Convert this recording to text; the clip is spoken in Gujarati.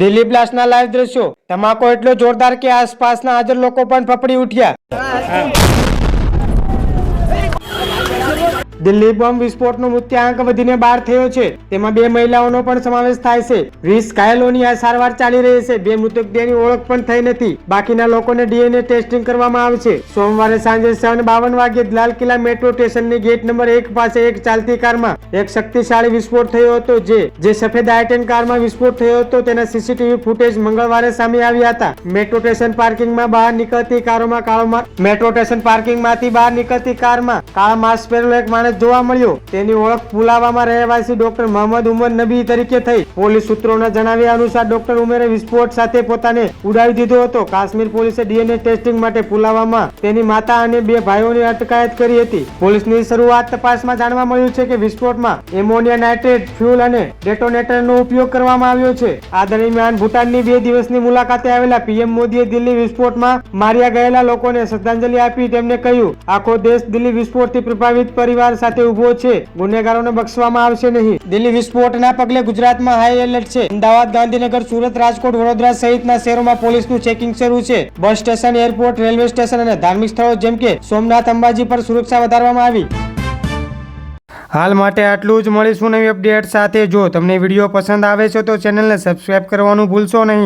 દિલ્હી બ્લાસ્ટના લાઈવ દ્રશ્યો. ધમાકો એટલો જોરદાર કે આસપાસના હાજર લોકો પણ ફફડી ઉઠ્યા. દિલ્હી બોમ્બ વિસ્ફોટનો મૃત્યુઆંક વધીને બાર થયો છે. તેમાં બે મહિલાઓનો પણ સમાવેશ થાય છે. વીસ ઘાયલોની આ સારવાર ચાલી રહી છે. બે મૃતદેહની ઓળખ પણ થઈ નથી. બાકીના લોકોને ડીએનએ ટેસ્ટિંગ કરવામાં આવશે સોમવારે સાંજે સાડા બાવન વાગે લાલ કિલ્લા મેટ્રો સ્ટેશનની ગેટ નંબર એક પાસે એક ચાલતી કારમાં એક શક્તિશાળી વિસ્ફોટ થયો હતો જે જે સફેદ આઈટેન કારમાં વિસ્ફોટ થયો હતો. તેના સીસીટીવી ફૂટેજ મંગળવારે સામે આવ્યા હતા. મેટ્રો સ્ટેશન પાર્કિંગમાં બહાર નીકળતી કારોમાં કાળો મેટ્રો સ્ટેશન પાર્કિંગમાંથી બહાર નીકળતી કારમાં કાળા માસ્ક પહેરેલો એક માણસ જોવા મળ્યો, તેની ઓળખ પુલાવામાં રહેવાસી ડોક્ટર મોહમ્મદ ઉમર નબી તરીકે થઈ. પોલીસ સૂત્રોના જણાવ્યા અનુસાર ડોક્ટર ઉમેરે વિસ્ફોટ સાથે પોતાને ઉડાવી દીધો હતો. કાશ્મીર પોલીસે ડીએનએ ટેસ્ટિંગ માટે પુલાવામાં તેની માતા અને બે ભાઈઓની અટકાયત કરી હતી. પોલીસની શરૂઆત તપાસમાં જાણવા મળ્યું છે કે વિસ્ફોટમાં એમોનિયા નાઇટ્રેટ, ફ્યુલ અને ડેટોનેટરનો ઉપયોગ કરવામાં આવ્યો છે. આ દરમિયાન ભૂટાનની બે દિવસની મુલાકાતે આવેલા પીએમ મોદીએ દિલ્હી વિસ્ફોટમાં માર્યા ગયેલા લોકોને શ્રદ્ધાંજલિ આપી તેમને કહ્યું, આખો દેશ દિલ્હી વિસ્ફોટથી પ્રભાવિત પરિવાર સાથે ઊભો છે. ગુનેગારોને બક્ષવામાં આવશે નહીં. દિલ્હી વિસ્ફોટના પગલે ગુજરાતમાં હાઈ એલર્ટ છે. અમદાવાદ, ગાંધીનગર, સુરત, રાજકોટ, વડોદરા સહિતના શહેરોમાં પોલીસનું ચેકિંગ શરૂ છે. Bus station airport railway station અને ધાર્મિક સ્થળો જેમ કે સોમનાથ અંબાજી પર સુરક્ષા વધારવામાં આવી. હાલ માટે આટલું જ. મળીશું નવી અપડેટ સાથે. જો તમને વીડિયો પસંદ આવે છે તો ચેનલને સબસ્ક્રાઇબ કરવાનું ભૂલશો નહીં.